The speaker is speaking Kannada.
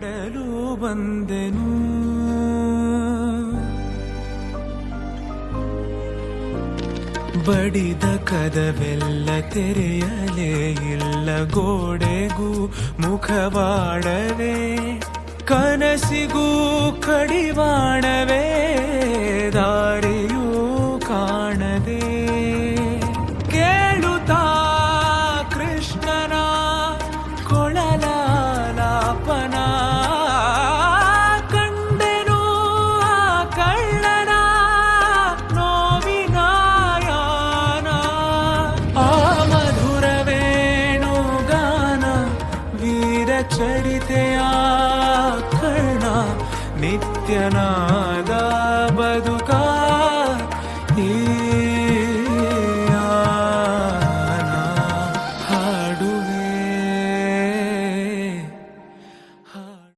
ಕಾಡಲು ಬಂದೆನು. ಬಡಿದ ಕದವೆಲ್ಲ ತೆರೆಯಲೇ ಇಲ್ಲ ಗೋಡೆಗೂ ಮುಖವಾಡವೇ. ಕನಸಿಗೂ ಕಡಿವಾಣವೇ. चरितया कर्णा नित्यनादा बदुका हि